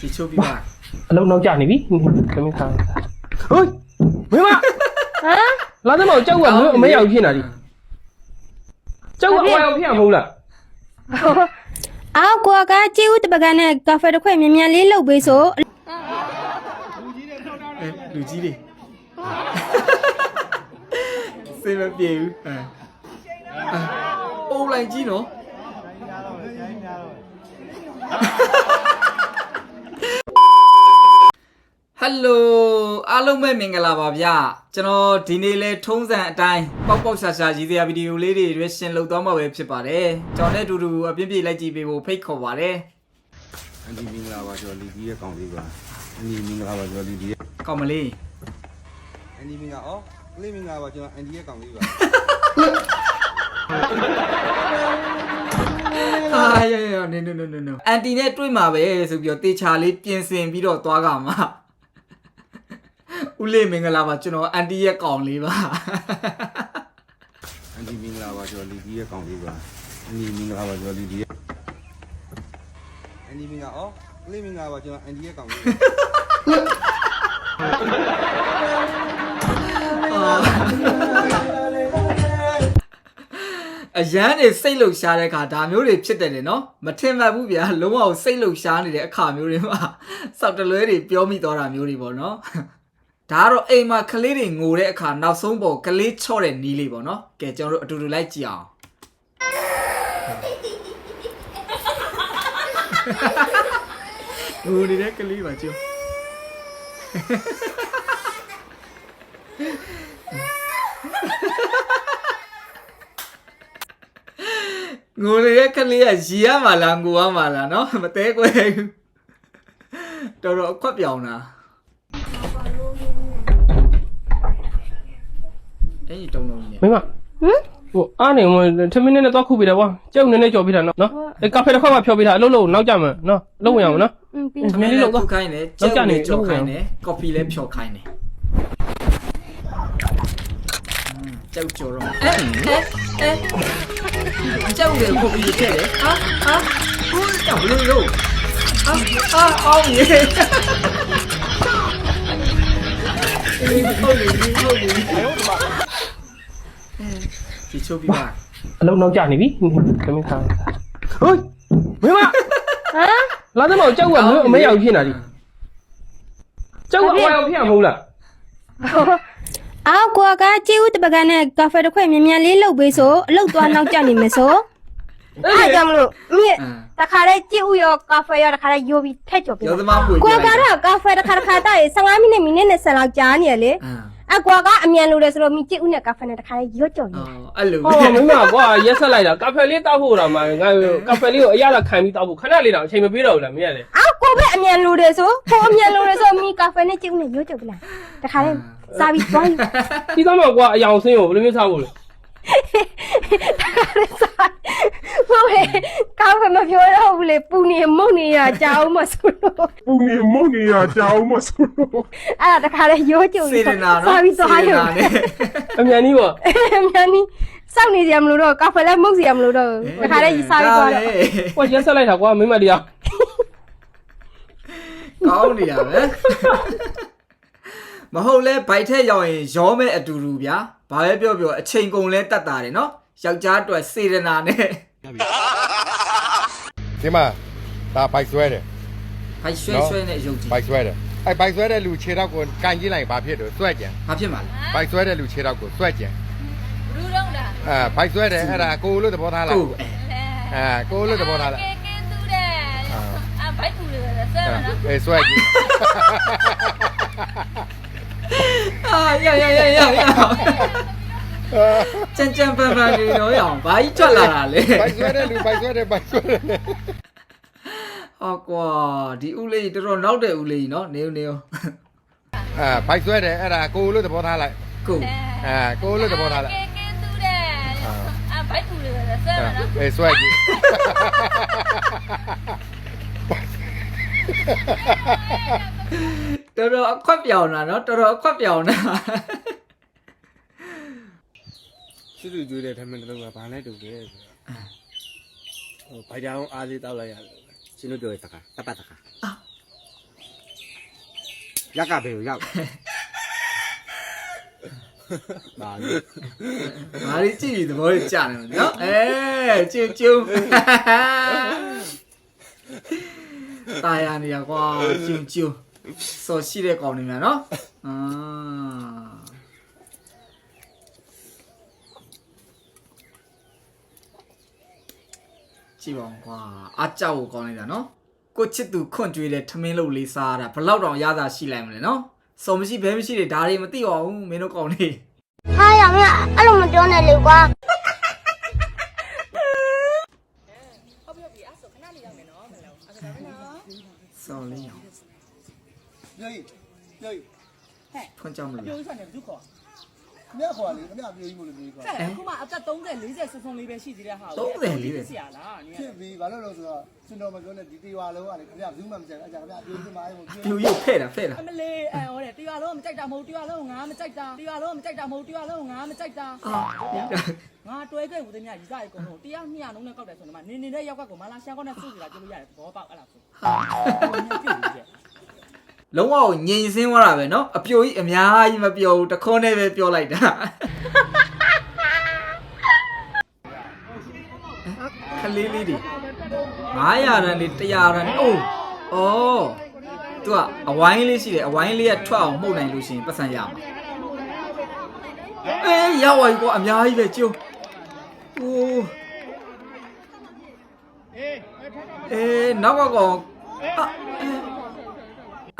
ဒီချိုးပြီးပါအလုံးနောက်ကျနေပြီသမီးခါဟိုးမင်းမဟမ်လာသမောက်ကြောက်ကမမေးအောင်ဖြစ်နေတာဒီကြောက်ကအဝါရောက်ဖြစ်မှာမဟုတ်လားအော်ကွာကကြေးဦးတပကန်းနဲ့ကာဖေတစ်ခွက်မြန်မြန်လေးလုပ်ပေးဆိုအဲလူကြီးတွေစေမပြေဘူးအဲအိုးလိုက်ကြီးနော် ဟယ်လိုအားလုံးပဲမင်္ဂလာပါဗျကျွန်တော်ဒီနေ့လဲထုံးစံအတိုင်းပေါက်ပေါက်ရှာရှာရည်စရာဗီဒီယိုလေးတွေရွေးရှင်လုပ်သွားမှာပဲဖြစ်ပါတယ်ကျွန်တော်နဲ့အတူတူအပြင်းပြေလိုက်ကြည့်ပေးဖို့ဖိတ်ခေါ်ပါတယ်အန်ဒီမင်္ဂလာပါကျော်လီဒီရဲ့ကောင်လေးပါအန်ဒီမင်္ဂလာပါကျော်လီဒီရဲ့ကောင်းမလေးအန်ဒီမင်္ဂလာအော်ကလေးမင်္ဂလာပါကျော်အန်ဒီရဲ့ကောင်လေးပါအာရရရနေနေနေနေအန်တီနဲ့တွေ့မှာပဲဆိုပြီးတော့တေချာလေးပြင်ဆင်ပြီးတော့သွားကမှာ ဦးလေးမင်္ဂလာပါကျွန်တော်အန်တီရဲ့ကောင်လေးပါအန်ဒီမင်္ဂလာပါကျော်လီဒီရဲ့ကောင်လေးပါအန်ဒီမင်္ဂလာပါကျော်လီဒီရဲ့အန်ဒီမင်္ဂလာအော်ကလေးမင်္ဂလာပါကျော်အန်ဒီရဲ့ကောင်လေးပါအရန်နေစိတ်လှုပ်ရှားတဲ့အခါဒါမျိုးတွေဖြစ်တယ်လေနော်မထင်မှတ်ဘူးဗျာလုံးဝစိတ်လှုပ်ရှားနေတဲ့အခါမျိုးတွေမှာစောက်တလွဲတွေပြောမိသွားတာမျိုးတွေပေါ့နော် ဒါကတော့အိမ်မှာကလေးတွေငိုတဲ့အခါနောက်ဆုံးပေါ်ကလေးချော့တဲ့နီးလေးပေါ့နော်ကဲကျွန်တော်တို့အတူတူလိုက်ကြည့်အောင်ငိုနေတဲ့ကလေးပါကျိုး ငိုရရဲ့ကလေးကရီရမှာလားငိုရမှာလားเนาะမသေးကွယ်ဘူးတော်တော်အခွက်ပြောင်တာ အဲ့ဒီတုံးလုံးကြီးမင်းမဟမ်ဟိုအားနေမထမင်းနဲ့တော့ခုပြတယ်ကွာကြောက်နေနဲ့ကြော်ပြတာနော်နော်အဲကာဖေတစ်ခွက်ကဖြောပြတာအလုံးလုံးနောက်ကျမယ်နော်လုံးဝင်အောင်နော်อืมပြီးအမြဲလေးလုပ်သွားခိုင်းတယ်လောက်ကြနေကြောက်လုံးဝခိုင်းတယ်ကော်ဖီလည်းဖြော်ခိုင်းတယ်ကြောက်ကြော်တော့အဲအဲအဲကြောက်တယ်ကော်ဖီဖြစ်တယ်ဟာဟာဘူးကြောက်လို့လို့အာအာအောင်ရေဒီဟုတ်လေဒီဟုတ်လေ ဒီချိုးပြီးပါအလုံးနောက်ကျနေပြီသမီးခါဟိုးမင်းမဟမ်လာသမောက်ကြောက်ကမမေးအောင်ဖြစ်နေတာဒီကြောက်ကအဝါရောက်ဖြစ်မှာမဟုတ်လားအော်ကွာကကြေးဦးတပကန်းနဲ့ကာဖေတစ်ခွက်မြန်မြန်လေးလုပ်ပေးဆိုအလုပ်သွားနောက်ကျနေမယ်ဆိုအဲ့ဒါကြောင့်မလို့မြင့်တခါလေးကြေးဦးရောကာဖေရောတခါလေးယိုပြီးထက်ကြော်ပေးရောသမားပွေကွာကတော့ကာဖေတစ်ခါတစ်ခါတောက်ရင်15မိနစ်မိနစ်နဲ့10လောက်ကြာနေရလေ အာအကွာကအမြန်လို့လေဆိုတော့မြင့်ကြေးဦးနဲ့ကာဖေနဲ့တခါလေးရော့ကြော်နေအော်အဲ့လိုဟောမင်းမကွာရက်ဆက်လိုက်တာကာဖေလေးတောက်ဖို့တော့မှငါကာဖေလေးကိုအရသာခံပြီးတောက်ဖို့ခဏလေးတော့အချိန်မပေးတော့ဘူးလားမင်းကလေအော်ကိုပဲအမြန်လို့တယ်ဆိုကိုအမြန်လို့တယ်ဆိုမြင့်ကာဖေနဲ့ကြေးဦးနဲ့ရော့ကြော်ပလားတခါလေးစားပြီးသွားယူ ဒီတော့မှကွာအယောင်ဆင်းကိုဘယ်လိုမျိုးစားဖို့လဲ မဟုတ်လေကောင်းမှမပြောတော့ဘူးလေပူနေမုတ်နေရကြောင်းမဆိုလို့ပူနေမုတ်နေရကြောင်းမဆိုလို့အဲ့ဒါတခါလေရိုးကြုံစေတနာနော်စာပြီးသွားရုံနဲ့အမြန်ကြီးပေါ့အမြန်ကြီးစောက်နေကြမလို့တော့ကောက်ဖလဲမုတ်စီရမလို့တော့တခါလေစာပြီးသွားတော့ဟိုကျဆက်လိုက်တာကွာမိမတရားကောင်းနေရပဲမဟုတ်လဲဘိုက်ထက်ရောက်ရင်ရောမဲ့အတူတူဗျာဘာပဲပြောပြောအချိန်ကုန်လဲတတ်တာတယ်နော်ယောက်ျားအတွက်စေတနာနဲ့ ဒီမှာဒါဘိုက်ဆွဲတယ်ဘိုက်ရွှဲရွှဲနဲ့ရုပ်ကြီးဘိုက်ဆွဲတယ်အဲဘိုက်ဆွဲတဲ့လူခြေထောက်ကိုကန်ကြည့်လိုက်ရင်ဘာဖြစ်တော့ဆွဲကြံဘာဖြစ်မှာလဲဘိုက်ဆွဲတဲ့လူခြေထောက်ကိုဆွဲကြံဘူးတော့လားအဲဘိုက်ဆွဲတယ်အဲ့ဒါကိုယ်လို့သဘောထားလားကိုယ်အဲအဲကိုယ်လို့သဘောထားလားကဲကဲသူတဲ့အာဘိုက်ကူလေဆဲမနော်အဲဆွဲကြည့်အာရရရရရ ကျန်ကျန်ပန်ပန်နေတော့ရအောင်ဘာကြီးထွက်လာတာလဲဘိုက်ဆွဲတဲ့လူဘိုက်ဆွဲတယ်ဘိုက်ဆွဲတယ်ဟောကွာဒီဦးလေးတော်တော်နောက်တဲ့ဦးလေးနော်နေဦးနေဦးအဲဘိုက်ဆွဲတယ်အဲ့ဒါကိုယ်လို့သဘောထားလိုက်ကိုယ်အဲကိုယ်လို့သဘောထားလိုက်ကဲကဲသူတဲ့အာဘိုက်ကူလေဆဲမနော်အဲဆွဲကြည့်တော်တော်အခွက်ပြောင်တာနော်တော်တော်အခွက်ပြောင်တာ စွတ်စွတ်ကျွေးတဲ့ထမင်းတစ်လုံးကဘာနဲ့တူလဲဆိုတော့ဟိုဗိုက်တာအောင်အားလေးတောက်လိုက်ရတယ် ရှင်တို့ပြောတဲ့စကားတပတ်စကားရက်ကပဲရောက်ပါလေ ငါလေးကြည့်ပြီးသဘောလေးကြာနေမှာနော်အဲကျုံကျုံตายရနေရကွာကျုံကျုံစော်ရှိတဲ့ကောင်နေမှာနော်အာ ကြည့်ပါဦးကွာအကြောက်ကိုကောင်းလိုက်တာနော်ကိုချစ်သူခွန့်ကြွေးတဲ့ထမင်းလုပ်လေးစားတာဘလောက်တောင်ရတာရှိလိုက်မလဲနော်စော်မရှိဘဲမရှိတွေဒါတွေမသိပါဘူးမင်းတို့ကောင်လေးဟာရမင်းအဲ့လိုမပြောနဲ့လေကွာစော်လေးအောင်ပြေးပြေးဖွင့်ကြမလို့ပြေးဆိုင်တယ်ဘူးခေါ် မြတ်ခေါ်လေအမြပြေးမို့လို့ပြေးခေါ်အခုမှအသက်30 40ဆွဆုံးလေးပဲရှိသေးတဲ့ဟာ30လေးပဲဆရာလားနင်ဖြစ်ပြီးဘာလို့လဲဆိုတော့ကျွန်တော်မပြောနဲ့ဒီတေဝါလုံးကလေခင်ဗျဘူးမှမကြိုက်အဲ့ဒါခင်ဗျပြေးပြီးမှအဲ့လိုပြေးပြူရုပ်ဖဲ့တာဖဲ့တာအမလေးအဲဟောတယ်တရားလုံးမကြိုက်တာမဟုတ်တရားလုံးငါမကြိုက်တာတရားလုံးမကြိုက်တာမဟုတ်တရားလုံးငါမကြိုက်တာအာငါတွဲခဲ့ဦးသည်မြရီစားရေကုန်တော့တရားမျှလုံးနဲ့ကောက်တယ်ဆိုတော့မှနေနေတဲ့ရောက်ကကိုမလာရှန်ကောနဲ့စုကြည့်လာကြည့်လို့ရတယ်သဘောပေါက်အဲ့လားဆိုပြုတ်ပြီးရဲ့ လုံးဝကိုငြိမ်စင်းသွားတာပဲเนาะအပြိုကြီးအများကြီးမပြောဘူးတခွန်းနဲ့ပဲပြောလိုက်တာခလေးလေးတွေ900ရန်လေး100ရန်အိုးဩသူကအဝိုင်းလေးရှိတယ်အဝိုင်းလေးကထွက်အောင်မှုတ်နိုင်လို့ရှိရင်ပတ်စံရမှာအေးရောက်သွားပြီကွာအများကြီးပဲကျုံအိုးအေးနောက်ကကောင်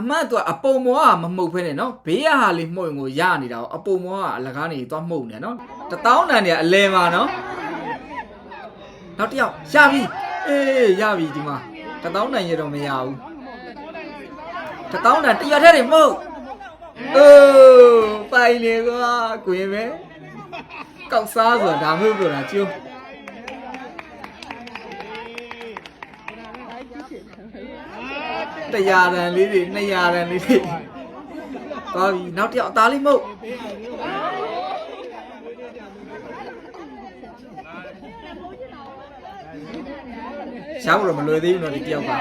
အာအေးအမတ်သူကအပုံမောကမမှုတ်ဖဲနဲ့နော်ဘေးရဟာလေးမှုတ်ရင်ကိုရနေတာကိုအပုံမောကအလကားနေသွားမှုတ်နေနော်တတောင်းတန်နေကအလဲမှာနော်နောက်တစ်ယောက်ရပြီအေးရပြီဒီမှာတတောင်းတန်ရတော့မရဘူးတတောင်းတန်တရထဲတွေမှုတ်အိုးပိုင်နေကွာကိုရင်ပဲကောက်စားဆိုတာဒါမျိုးပြောတာကျိုး တရားရန်လေးတွေ200ရန်လေးတွေသွားပြီနောက်တစ်ယောက်အသားလေးမှုတ်ရှားဖို့တော့မလွယ်သေးဘူးเนาะဒီတယောက်က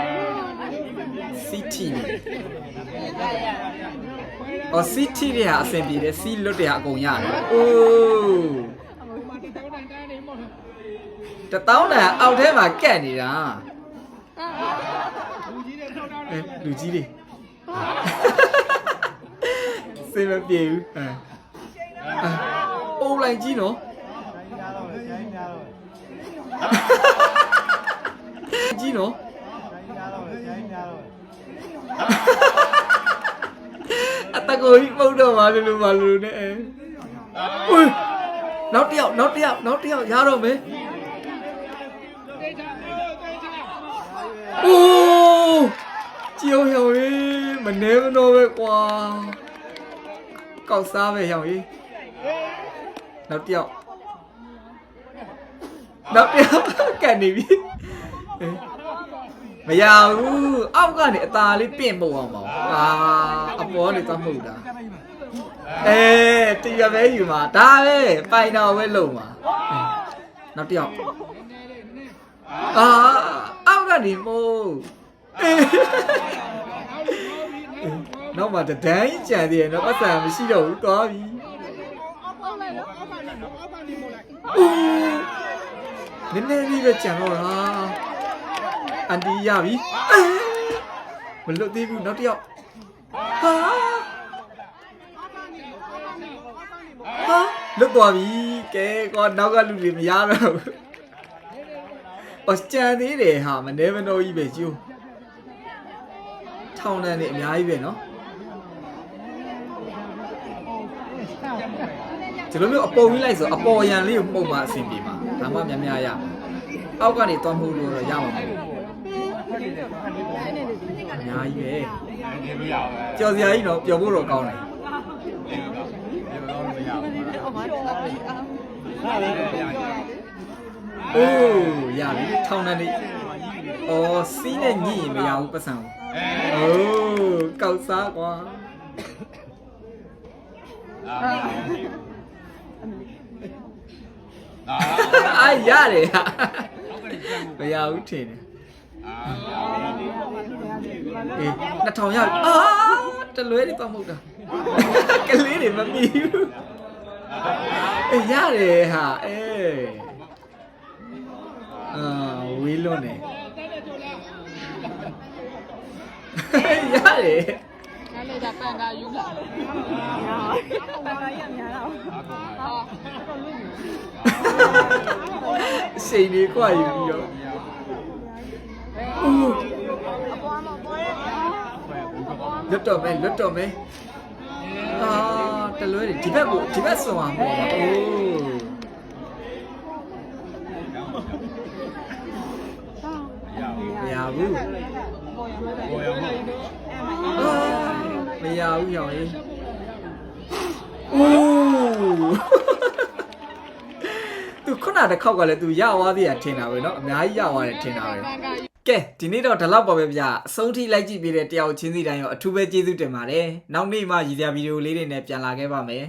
စီတီနေအော်စီတီတွေဟာအဆင်ပြေတယ်စီလွတ်တွေဟာအကုန်ရတယ်အိုးတတောင်းတန်အောက်ထဲမှာကက်နေတာ အဲလူကြီးတွေစေမပြေဘူးအဲအဲအိုးလိုက်ကြီးနော်ကြီးနော်အတကိုကြီးပုတ်တော့ပါလို့လို့ပါလို့နဲ့အဲဝေးနောက်တစ်ယောက်နောက်တစ်ယောက်နောက်တစ်ယောက်ရတော့မယ်အိုး ကြည့်အောင်ဟောင်ရေးမနေမတော့ပဲကွာကောက်စားပဲဟောင်ရေးနောက်တစ်ယောက်နောက်တစ်ယောက်ကတ်နေပြီအေးမရဘူးအောက်ကနေအตาလေးပင့်ပုတ်အောင်ပါအာအပေါ်နေသွားမှုတ်တာအေးတရပဲယူမှာဒါပဲပိုင်တော်ပဲလုံမှာအေးနောက်တစ်ယောက်အာအောက်ကနေမို့အေး နောက်မှတဒန်းကြီးကြံသေးတယ်နော်ပတ်စံမရှိတော့ဘူးသွားပြီနည်းနည်းလေးပဲကြံတော့တာအန်တီရပြီအေးမလွတ်သေးဘူးနောက်တစ်ယောက်ဟာဟာလွတ်သွားပြီကဲကောနောက်ကလူတွေမရတော့ဘူးအော်ကြံသေးတယ်ဟာမနေမတော့ကြီးပဲကျိုး ထောင်းတန်းနေအများကြီးပဲနော်ဒီလိုမျိုးအပေါ်ကြီးလိုက်ဆိုအပေါ်ရန်လေးကိုမှုတ်မှအဆင်ပြေမှာဒါမှများများရမှာအောက်ကနေသွားမှုလို့တော့ရမှာမဟုတ်ဘူးအများကြီးပဲကြော်စရာကြီးတော့ပျော်ဖို့တော့ကောင်းတယ်အိုးရပြီထောင်းတန်းလေး အော်စီးနဲ့ညှိရင်မရဘူးပတ်စံကိုအိုးကောက်စားကွာအာရတယ်ဟာမရဘူးထင်တယ်အေး2000ရအာတလွဲတွေတော့မဟုတ်တာကလေးတွေမမီဘူးအေးရတယ်ဟာအေးအာဝေးလွန်း နေရတယ်စိတ်လေးကွာယူပြီးတော့ဦးလွတ်တော့မယ်လွတ်တော့မယ်အာတလွဲတွေဒီဘက်ကိုဒီဘက်ဆွန်အောင်ပေါ့အိုးမရဘူး အာမရဘူးရောင်ရေးအိုး သူခုနတစ်ခေါက်ကလည်းသူရသွားသေးတာထင်တာပဲเนาะအများကြီးရသွားတယ်ထင်တာပဲကဲဒီနေ့တော့ဒီလောက်ပါပဲဗျာအဆုံးထိလိုက်ကြည့်ပေးတဲ့တယောက်ချင်းစီတိုင်းရောအထူးပဲကျေးဇူးတင်ပါတယ်နောက်နေ့မှရည်စရာဗီဒီယိုလေးတွေနဲ့ပြန်လာခဲ့ပါမယ်